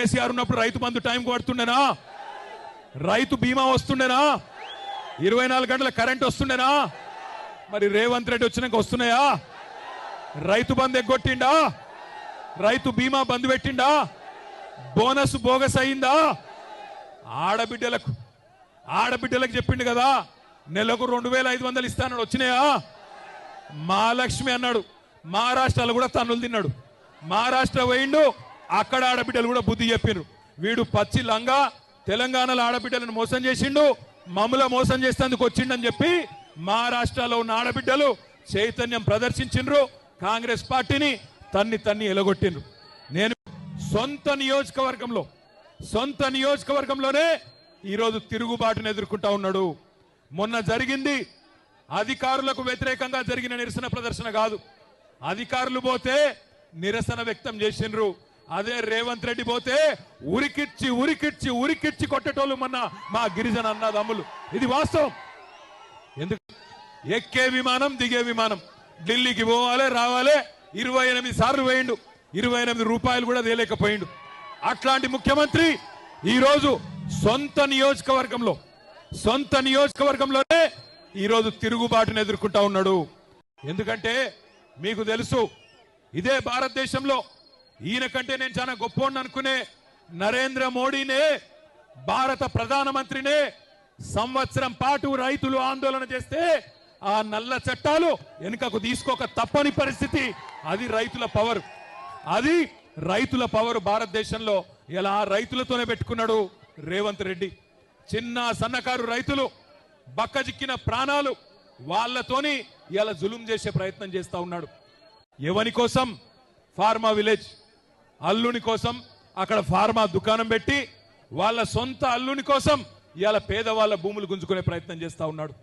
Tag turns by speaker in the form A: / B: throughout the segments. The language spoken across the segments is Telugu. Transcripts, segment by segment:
A: కేసీఆర్ ఉన్నప్పుడు రైతు బంధు టైం కొడుతుండేనా? రైతు బీమా వస్తుండేనా? ఇరవై నాలుగు గంటల కరెంట్ వస్తుండేనా? మరి రేవంత్ రెడ్డి వచ్చినాక వస్తున్నాయా? రైతు బంధు ఎగ్గొట్టిండా? రైతు బీమా బంద్ పెట్టిండా? బోనస్ బోగస్ అయిందా? ఆడబిడ్డలకు ఆడబిడ్డలకు చెప్పిండు కదా నెలకు రెండు వేల ఐదు వందలు ఇస్తానడు వచ్చినాయా? మహాలక్ష్మి అన్నాడు మహారాష్ట్రలో కూడా తన్నులు తిన్నాడు. మహారాష్ట్ర పోయిండు అక్కడ ఆడబిడ్డలు కూడా బుద్ధి చెప్పిండ్రు వీడు పచ్చి లంగా తెలంగాణలో ఆడబిడ్డలను మోసం చేసిండు మమ్మల మోసం చేసేందుకు వచ్చిండని చెప్పి మహారాష్ట్రలో ఉన్న ఆడబిడ్డలు చైతన్యం ప్రదర్శించిండ్రు. కాంగ్రెస్ పార్టీని తన్ని తన్ని ఎలగొట్టిండ్రు. నేను సొంత నియోజకవర్గంలో సొంత నియోజకవర్గంలోనే ఈరోజు తిరుగుబాటును ఎదుర్కొంటా ఉన్నాడు. మొన్న జరిగింది అధికారులకు వ్యతిరేకంగా జరిగిన నిరసన ప్రదర్శన కాదు. అధికారులు పోతే నిరసన వ్యక్తం చేసిండ్రు. అదే రేవంత్ రెడ్డి పోతే ఉరికిచ్చి ఉరికిచ్చి ఉరికిచ్చి కొట్టేటోళ్ళు మొన్న మా గిరిజన అన్నదమ్ములు. ఇది వాస్తవం. ఎందుకు? ఎక్కే విమానం దిగే విమానం. ఢిల్లీకి పోవాలి రావాలి ఇరవై ఎనిమిది సార్లు వేయండు ఇరవై ఎనిమిది రూపాయలు కూడా తేలేకపోయిండు. అట్లాంటి ముఖ్యమంత్రి ఈరోజు సొంత నియోజకవర్గంలో సొంత నియోజకవర్గంలోనే ఈరోజు తిరుగుబాటును ఎదుర్కొంటా ఉన్నాడు. ఎందుకంటే మీకు తెలుసు ఇదే భారతదేశంలో ఈయన కంటే నేను చాలా గొప్పోడిని అనుకునే నరేంద్ర మోడీనే భారత ప్రధానమంత్రినే సంవత్సరం పాటు రైతులు ఆందోళన చేస్తే ఆ నల్ల చట్టాలు వెనుకకు తీసుకోక తప్పని పరిస్థితి. అది రైతుల పవర్. అది రైతుల పవర్ భారతదేశంలో. ఇలా రైతులతోనే పెట్టుకున్నాడు రేవంత్ రెడ్డి. చిన్న సన్నకారు రైతులు బక్కజిక్కిన ప్రాణాలు వాళ్ళతోని ఇలా జులుం చేసే ప్రయత్నం చేస్తా ఉన్నాడు. ఎవని కోసం? Pharma village. అల్లుని కోసం అక్కడ ఫార్మా దుకాణం పెట్టి వాళ్ళ సొంత అల్లుని కోసం ఇవాళ పేదవాళ్ళ భూములు గుంజుకునే ప్రయత్నం చేస్తా ఉన్నాడు.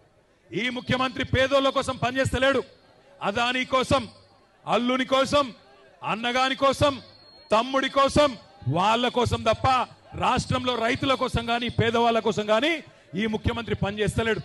A: ఈ ముఖ్యమంత్రి పేదోళ్ళ కోసం పనిచేస్తలేడు. అదాని కోసం అల్లుని కోసం అన్నగాని కోసం తమ్ముడి కోసం వాళ్ళ కోసం తప్ప రాష్ట్రంలో రైతుల కోసం కానీ పేదవాళ్ళ కోసం కానీ ఈ ముఖ్యమంత్రి పనిచేస్తలేడు.